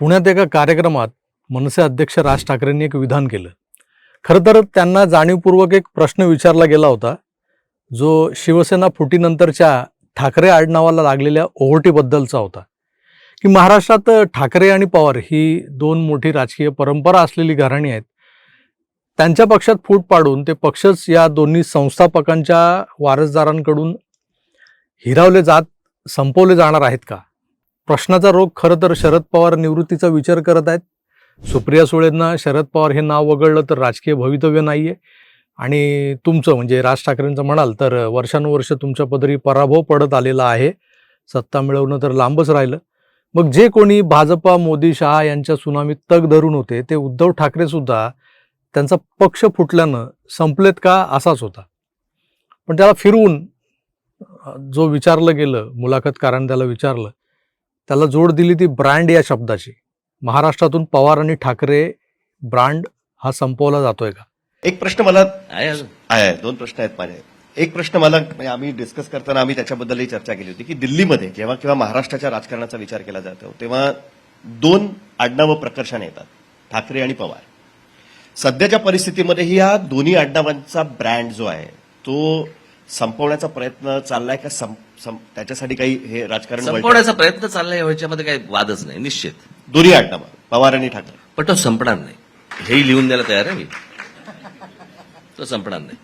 पुण्यात एका कार्यक्रमात मनसे अध्यक्ष राज ठाकरेंनी एक विधान केलं. खरं तर त्यांना जाणीवपूर्वक एक प्रश्न विचारला गेला होता जो शिवसेना फुटीनंतरच्या ठाकरे आडनावाला लागलेल्या ओहोटीबद्दलचा होता. की महाराष्ट्रात ठाकरे आणि पवार ही दोन मोठी राजकीय परंपरा असलेली घराणी आहेत. त्यांच्या पक्षात फूट पाडून ते पक्षच या दोन्ही संस्थापकांच्या वारसदारांकडून हिरावले जात संपवले जाणार आहेत का? प्रश्नाचा रोग खरं तर शरद पवार निवृत्तीचा विचार करत आहेत. सुप्रिया सुळेंना शरद पवार हे नाव वगळलं तर राजकीय भवितव्य नाही आहे आणि तुमचं म्हणजे राज ठाकरेंचं म्हणाल तर वर्षानुवर्ष तुमच्या पदरी पराभव पडत आलेला आहे. सत्ता मिळवणं तर लांबच राहिलं. मग जे कोणी भाजपा मोदी शहा यांच्या सुनामीत तग धरून होते ते उद्धव ठाकरे सुद्धा त्यांचा पक्ष फुटल्यानं संपलेत का असाच होता. पण त्याला फिरवून जो विचारलं गेलं मुलाखतकारांनी त्याला विचारलं त्याला जोड दिली ती ब्रँड या शब्दाची. महाराष्ट्रातून पवार आणि ठाकरे ब्रँड हा संपवला जातोय का? एक प्रश्न मला आहे दोन प्रश्न आहेत माझे. एक प्रश्न मला म्हणजे आम्ही डिस्कस करताना आम्ही त्याच्याबद्दलही चर्चा केली होती की दिल्लीमध्ये जेव्हा किंवा महाराष्ट्राच्या राजकारणाचा विचार केला जातो तेव्हा दोन आडनावं प्रकर्षाने येतात ठाकरे आणि पवार. सध्याच्या परिस्थितीमध्ये या दोन्ही आडनावांचा ब्रँड जो आहे तो संपवण्याचा प्रयत्न चाललाय का? सं- सं- त्याच्यासाठी काही हे राजकारण? संपवण्याचा प्रयत्न चाललाय याच्यामध्ये काही वादच नाही निश्चित. दोन्ही आडनावं पवार आणि ठाकरे. पण तो संपणार नाही. हेही लिहून द्यायला तयार आहे मी. तो संपणार नाही.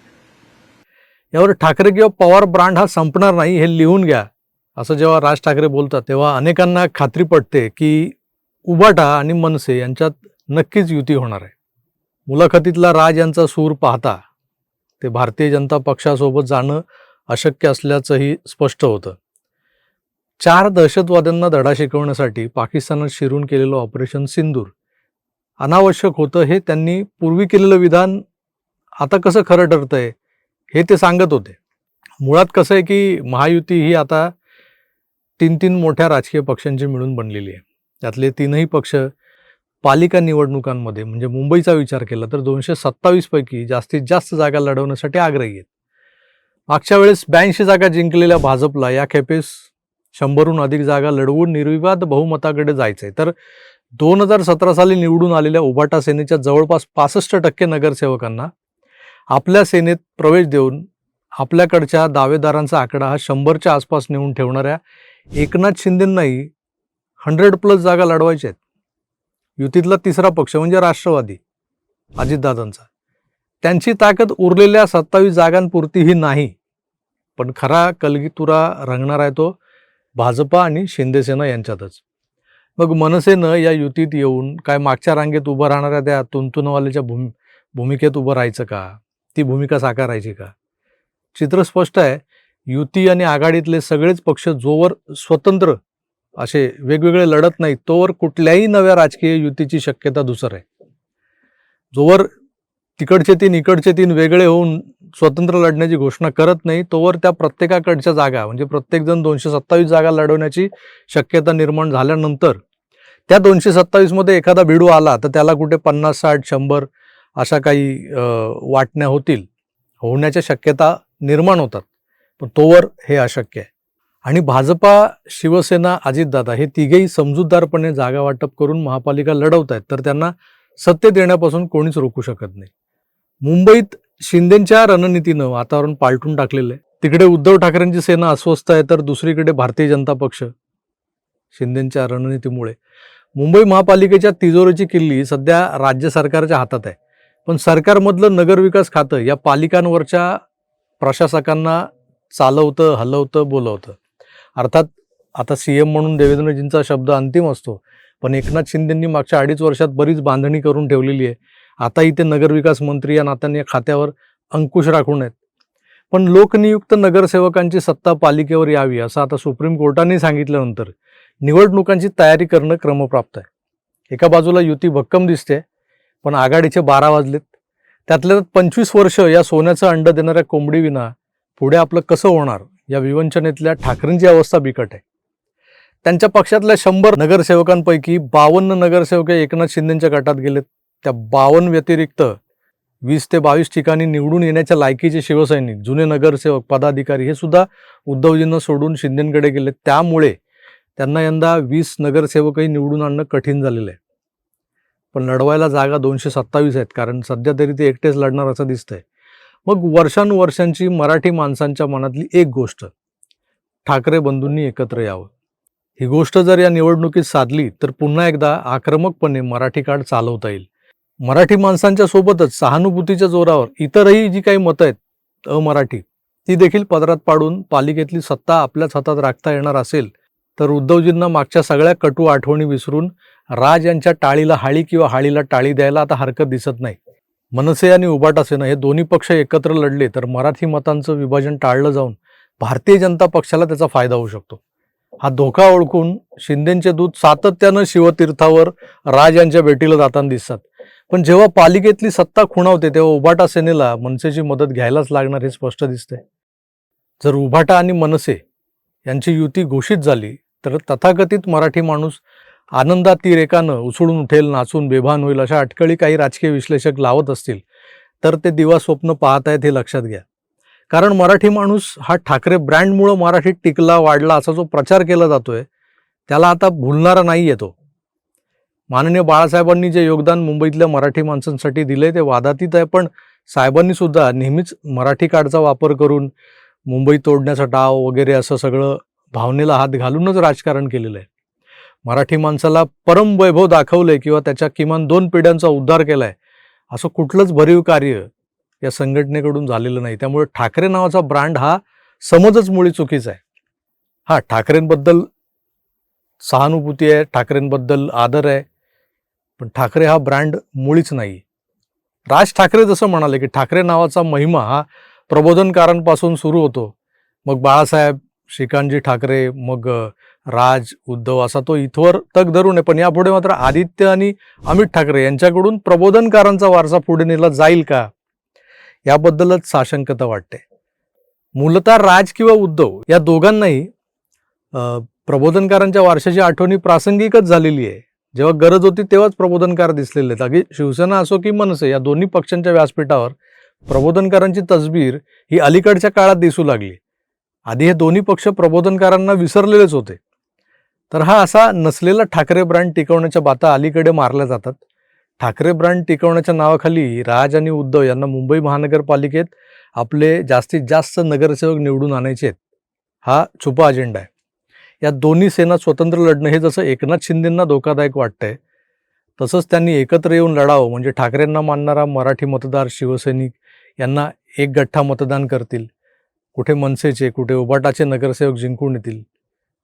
यावर ठाकरे किंवा पवार ब्रँड हा संपणार नाही हे लिहून घ्या. असं जेव्हा राज ठाकरे बोलतात तेव्हा अनेकांना खात्री पटते की उबाटा आणि मनसे यांच्यात नक्कीच युती होणार आहे. मुलाखतीतला राज यांचा सूर पाहता. ते भारतीय जनता पक्षासोबत जाणं अशक्य असल्याचंही स्पष्ट होतं. चार दहशतवाद्यांना धडा शिकवण्यासाठी पाकिस्तानात शिरून केलेलं ऑपरेशन सिंदूर. अनावश्यक होतं हे त्यांनी पूर्वी केलेलं विधान आता कसं खरं ठरतंय हे ते सांगत होते. मुळात कसं आहे की महायुती ही आता तीन तीन मोठ्या राजकीय पक्षांची मिळून बनलेली आहे. त्यातले तीनही पक्ष पालिका निवडणुकांमध्ये म्हणजे मुंबईचा विचार केला तर दोनशे सत्तावीसपैकी जास्तीत जास्त जागा लढवण्यासाठी आग्रही आहेत. मागच्या वेळेस ब्याऐंशी जागा जिंकलेल्या भाजपला या खेपेस शंभरहून अधिक जागा लढवून निर्विवाद बहुमताकडे जायचंय. तर दोन हजार सतरा साली निवडून आलेल्या उभाटा सेनेच्या जवळपास पासष्ट टक्के नगरसेवकांना आपल्या सेनेत प्रवेश देऊन आपल्याकडच्या दावेदारांचा आकडा हा शंभरच्या आसपास नेऊन ठेवणाऱ्या एकनाथ शिंदेंनाही हंड्रेड प्लस जागा लढवायच्या आहेत. युतीतला तिसरा पक्ष म्हणजे राष्ट्रवादी अजितदादांचा. त्यांची ताकद उरलेल्या सत्तावीस जागांपुरतीही नाही पण खरा कलगीतुरा रंगणार आहे तो भाजपा आणि शिंदेसेना यांच्यातच. मग मनसेनं या युतीत येऊन काय मागच्या रांगेत उभं राहणाऱ्या त्या तुंतुनवाल्याच्या भूमी भूमिकेत उभं राहायचं का? ती भूमिका साकारायची का? चित्र स्पष्ट आहे युती आणि आघाडीतले सगळेच पक्ष जोवर स्वतंत्र असे वेगवेगळे लढत नाही तोवर कुठल्याही नव्या राजकीय युतीची शक्यता दुसर आहे. जोवर तिकडचे तीन इकडचे तीन वेगळे होऊन स्वतंत्र लढण्याची घोषणा करत नाही तोवर त्या प्रत्येकाकडच्या जागा म्हणजे प्रत्येकजण दोनशे सत्तावीस जागा लढवण्याची शक्यता निर्माण झाल्यानंतर त्या दोनशे सत्तावीसमध्ये एखादा भिडू आला तर त्याला कुठे पन्नास साठ शंभर अशा काही वाटण्या होतील. होण्याच्या शक्यता निर्माण होतात. पण तोवर हे अशक्य आहे. आणि भाजपा शिवसेना अजितदादा हे तिघेही समजूतदारपणे जागा वाटप करून महापालिका लढवत आहेत तर त्यांना सत्तेत येण्यापासून कोणीच रोखू शकत नाही. मुंबईत शिंदेच्या रणनीतीनं वातावरण पालटून टाकलेलं आहे. तिकडे उद्धव ठाकरेंची सेना अस्वस्थ आहे तर दुसरीकडे भारतीय जनता पक्ष शिंदेच्या रणनीतीमुळे. मुंबई महापालिकेच्या तिजोरीची किल्ली सध्या राज्य सरकारच्या हातात आहे. पण सरकारमधलं नगरविकास खातं या पालिकांवरच्या प्रशासकांना चालवतं हलवतं बोलवतं. अर्थात आता सी एम म्हणून देवेंद्रजींचा शब्द अंतिम असतो. पण एकनाथ शिंदेंनी मागच्या अडीच वर्षात बरीच बांधणी करून ठेवलेली आहे. आता इथे नगरविकास मंत्री या नात्याने या खात्यावर अंकुश राखून आहेत. पण लोकनियुक्त नगरसेवकांची सत्ता पालिकेवर यावी असं आता सुप्रीम कोर्टाने सांगितल्यानंतर निवडणुकांची तयारी करणं क्रमप्राप्त आहे. एका बाजूला युती भक्कम दिसते पण आघाडीचे बारा वाजलेत. त्यातल्या त्यात पंचवीस वर्ष या सोन्याचं अंड देणाऱ्या कोंबडीविना पुढे आपलं कसं होणार? या विवंचनेतल्या ठाकरेंची अवस्था बिकट आहे. त्यांच्या पक्षातल्या शंभर नगरसेवकांपैकी बावन्न नगरसेवक एकनाथ शिंदेच्या गटात गेलेत. त्या बावन्न व्यतिरिक्त वीस ते बावीस ठिकाणी निवडून येण्याच्या लायकीचे शिवसैनिक जुने नगरसेवक पदाधिकारी हे सुद्धा उद्धवजींना सोडून शिंदेकडे गेले त्यामुळे त्यांना यंदा वीस नगरसेवकही निवडून आणणं कठीण झालेलं आहे. पण लढवायला जागा दोनशे सत्तावीस आहेत कारण सध्या तरी ते एकटेच लढणार असं दिसतंय. मग वर्षानुवर्षांची मराठी माणसांच्या मनातली एक गोष्ट. ठाकरे बंधूंनी एकत्र यावं. ही गोष्ट जर या निवडणुकीत साधली तर पुन्हा एकदा आक्रमकपणे मराठी कार्ड चालवता येईल. मराठी माणसांच्या सोबतच सहानुभूतीच्या जोरावर इतरही जी काही मतं आहेत अमराठी ती देखील पदरात पाडून पालिकेतली सत्ता आपल्याच हातात राखता येणार असेल तर उद्धवजींना मागच्या सगळ्या कटू आठवणी विसरून राज यांच्या टाळीला हाळी किंवा हाळीला टाळी द्यायला आता हरकत दिसत नाही. मनसे आणि उबाटा सेना हे दोन्ही पक्ष एकत्र लढले तर मराठी मतांचं विभाजन टाळलं जाऊन भारतीय जनता पक्षाला त्याचा फायदा होऊ शकतो. हा धोका ओळखून शिंदेचे दूत सातत्यानं शिवतीर्थावर राज यांच्या भेटीला जाताना दिसतात. पण जेव्हा पालिकेतली सत्ता खुणावते तेव्हा उभाटा सेनेला मनसेची मदत घ्यायलाच लागणार हे स्पष्ट दिसतंय. जर उभाटा आणि मनसे यांची युती घोषित झाली तर तथाकथित मराठी माणूस आनंदात ती रेखानं उसळून उठेल नाचून बेभान होईल अशा अटकळी काही राजकीय विश्लेषक लावत असतील तर ते दिवा स्वप्न पाहत आहेत हे लक्षात घ्या. कारण मराठी माणूस हा ठाकरे ब्रँडमुळं मराठीत टिकला वाढला असा जो प्रचार केला जातोय त्याला आता भुलणारा नाही येतो माननीय बाळासाहेबांनी जे योगदान मुंबईतल्या मराठी माणसांसाठी दिले ते वादातीत आहे पण साहेबांनी सुद्धा नेहमीच मराठी कार्डचा वापर करून मुंबई तोडण्याचा डाव वगैरे असं सगळं भावनेला हात घालूनच राजकारण केलेलं आहे. मराठी माणसाला परम वैभव दाखवलंय किंवा त्याच्या किमान दोन पिढ्यांचा उद्धार केलाय असं कुठलंच भरीव कार्य या संघटनेकडून झालेलं नाही. त्यामुळे ठाकरे नावाचा ब्रँड हा समजच मुळी चुकीचा आहे. हा ठाकरेंबद्दल सहानुभूती आहे ठाकरेंबद्दल आदर आहे पण ठाकरे हा ब्रँड मुळीच नाही. राज ठाकरे जसं म्हणाले की ठाकरे नावाचा महिमा हा प्रबोधनकारांपासून सुरू होतो. मग बाळासाहेब श्रीकांतजी ठाकरे मग राज उद्धव असा तो इथवर तग धरून आहे. पण यापुढे मात्र आदित्य आणि अमित ठाकरे यांच्याकडून प्रबोधनकारांचा वारसा पुढे नेला जाईल का? याबद्दलच साशंकता वाटते. मूलतः राज किंवा उद्धव या दोघांनाही प्रबोधनकारांच्या वारशाची आठवणी प्रासंगिकच झालेली आहे. जेव्हा गरज होती तेव्हाच प्रबोधनकार दिसलेले आहेत. अगदी शिवसेना असो की मनसे या दोन्ही पक्षांच्या व्यासपीठावर प्रबोधनकारांची तसबीर ही अलीकडच्या काळात दिसू लागली. आधी हे दोन्ही पक्ष प्रबोधनकारांना विसरलेलेच होते. तर हा असा नसलेला ठाकरे ब्रँड टिकवण्याच्या बाता अलीकडे मारल्या जातात. ठाकरे ब्रँड टिकवण्याच्या नावाखाली राज आणि उद्धव यांना मुंबई महानगरपालिकेत आपले जास्तीत जास्त नगरसेवक निवडून आणायचे आहेत. हा छुपा अजेंडा आहे. या दोन्ही सेना स्वतंत्र लढणं हे जसं एकनाथ शिंदेंना धोकादायक वाटतंय तसंच त्यांनी एकत्र येऊन लढावं म्हणजे ठाकरेंना मानणारा मराठी मतदार शिवसैनिक यांना एक गठ्ठा मतदान करतील. कुठे मनसेचे कुठे उबाटाचे नगरसेवक जिंकून येतील.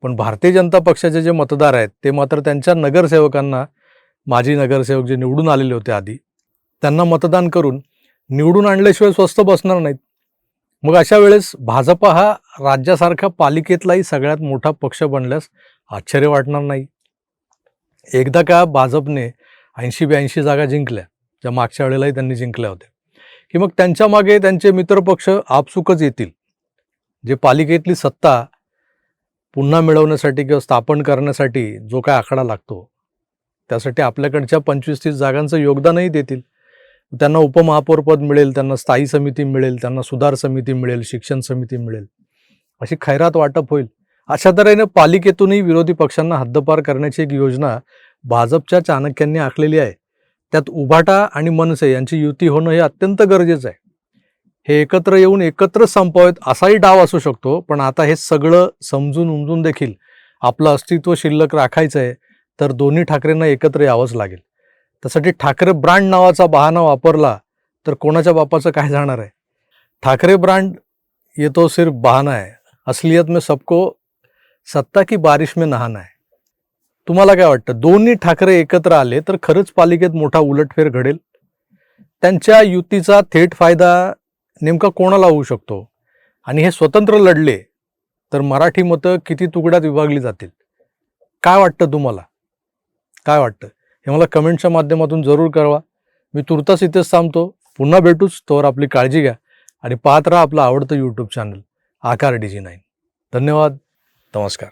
पण भारतीय जनता पक्षाचे जे मतदार आहेत ते मात्र त्यांच्या नगरसेवकांना माजी नगरसेवक जे निवडून आलेले होते आधी त्यांना मतदान करून निवडून आणल्याशिवाय स्वस्त बसणार नाहीत. मग अशा वेळेस भाजपा हा राज्यासारखा पालिकेतलाही सगळ्यात मोठा पक्ष बनल्यास आश्चर्य वाटणार नाही. एकदा का भाजपने ऐंशी ब्याऐंशी जागा जिंकल्या ज्या मागच्या वेळेलाही त्यांनी जिंकल्या होत्या. की मग त्यांच्या मागे त्यांचे मित्रपक्ष आपसुकच येतील. जे पालिकेतली सत्ता पुन्हा मिळवण्यासाठी किंवा स्थापन करण्यासाठी जो काय आकडा लागतो त्यासाठी आपल्याकडच्या पंचवीस तीस जागांचं योगदानही देतील. त्यांना उपमहापौरपद मिळेल त्यांना स्थायी समिती मिळेल त्यांना सुधार समिती मिळेल शिक्षण समिती मिळेल. अशी खैरात वाटप होईल. अशा तऱ्हेने पालिकेतूनही विरोधी पक्षांना हद्दपार करण्याची एक योजना भाजपच्या चाणक्यांनी आखलेली आहे. त्यात उभाटा आणि मनसे यांची युती होणं हे अत्यंत गरजेचं आहे. हे एकत्र येऊन एकत्र संपावेत असाही डाव असू शकतो पण आता हे सगळं समजून उमजून देखील आपलं अस्तित्व शिल्लक राखायचं आहे तर दोन्ही ठाकरेंना एकत्र यावंच लागेल. त्यासाठी ठाकरे ब्रांड नावाचा बहाणा वापरला तर कोणाच्या बापाचं काय जाणार आहे? ठाकरे ब्रांड ये तो सिर्फ बहाना आहे. असलियत में सबको सत्ता की बारिश में नहाना आहे. तुम्हाला काय वाटतं? दोन्ही ठाकरे एकत्र आले तर खरंच पालिकेत मोठा उलटफेर घडेल? त्यांच्या युतीचा थेट फायदा नेमका कोणाला होऊ शकतो? आणि हे स्वतंत्र लढले तर मराठी मतं किती तुकड्यात विभागली जातील? काय वाटतं तुम्हाला? काय वाटतं? हे मला कमेंटच्या माध्यमातून जरूर कळवा. मी तुर्तास इथेच थांबतो. पुन्हा भेटूच तोवर आपली काळजी घ्या. आणि पाहत राहा आपलं आवडतं YouTube channel Aakar D G nine धन्यवाद. नमस्कार.